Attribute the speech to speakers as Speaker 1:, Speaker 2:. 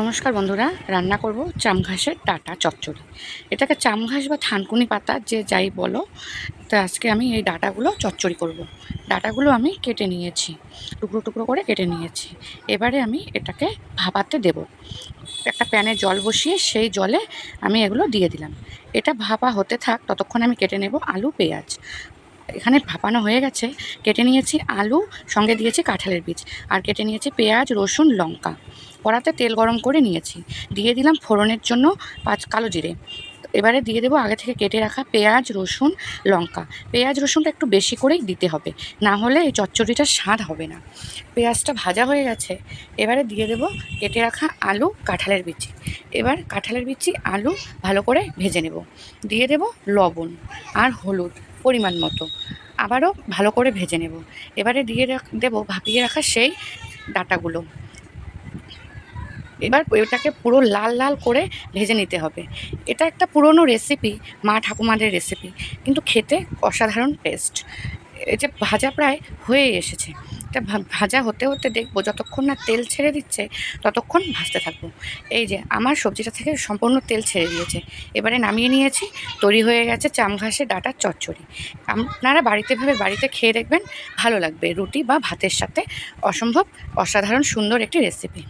Speaker 1: নমস্কার বন্ধুরা, রান্না করব চামঘাসের ডাটা চচ্চড়ি। এটাকে চামঘাস বা থানকুনি পাতা যে যাই বলো, তো আজকে আমি এই ডাটাগুলো চচ্চড়ি করব। ডাটাগুলো আমি কেটে নিয়েছি, টুকরো টুকরো করে কেটে নিয়েছি। এবারে আমি এটাকে ভাপাতে দেব। একটা প্যানে জল বসিয়ে সেই জলে আমি এগুলো দিয়ে দিলাম। এটা ভাপা হতে থাক, ততক্ষণ আমি কেটে নেব আলু, পেঁয়াজ। এখানে ভাপানো হয়ে গেছে। কেটে নিয়েছি আলু, সঙ্গে দিয়েছি কাঁঠালের বীজ। আর কেটে নিয়েছি পেঁয়াজ, রসুন, লঙ্কা। কড়াতে তেল গরম করে নিয়েছি। দিয়ে দিলাম ফোড়নের জন্য পাঁচ কালো জিরে। এবারে দিয়ে দেবো আগে থেকে কেটে রাখা পেঁয়াজ, রসুন, লঙ্কা। পেঁয়াজ, রসুনটা একটু বেশি করেই দিতে হবে। না হলে এই চচ্চড়িটার স্বাদ হবে না। পেঁয়াজটা ভাজা হয়ে গেছে। এবারে দিয়ে দেবো কেটে রাখা আলু, কাঁঠালের বিচি এবার কাঁঠালের বিচি আলু ভালো করে ভেজে নেব। দিয়ে দেব লবণ আর হলুদ। পরিমাণ মতো। আবারও ভালো করে ভেজে নেব। এবারে দিয়ে রাখ দেবো, ভাপিয়ে রাখা সেই ডাটাগুলো। এবার ওইটাকে পুরো লাল লাল করে ভেজে নিতে হবে। এটা একটা পুরনো রেসিপি মা ঠাকুমাদের রেসিপি কিন্তু খেতে অসাধারণ টেস্ট এই যে ভাজা প্রায় হয়ে এসেছে। ভা- ভাজা হতে হতে দেখব যতক্ষণ না তেল ছেড়ে দিচ্ছে ততক্ষণ ভাজতে থাকব। এই যে আমার সবজিটা থেকে সম্পূর্ণ তেল ছেড়ে দিয়েছে। এবারে নামিয়ে নিয়েছি, তৈরি হয়ে গেছে চাম ঘাসে ডাটার চচ্চড়ি। আপনারা বাড়িতে ভাবে বাড়িতে খেয়ে দেখবেন, ভালো লাগবে। রুটি বা ভাতের সাথে অসম্ভব, অসাধারণ, সুন্দর একটি রেসিপি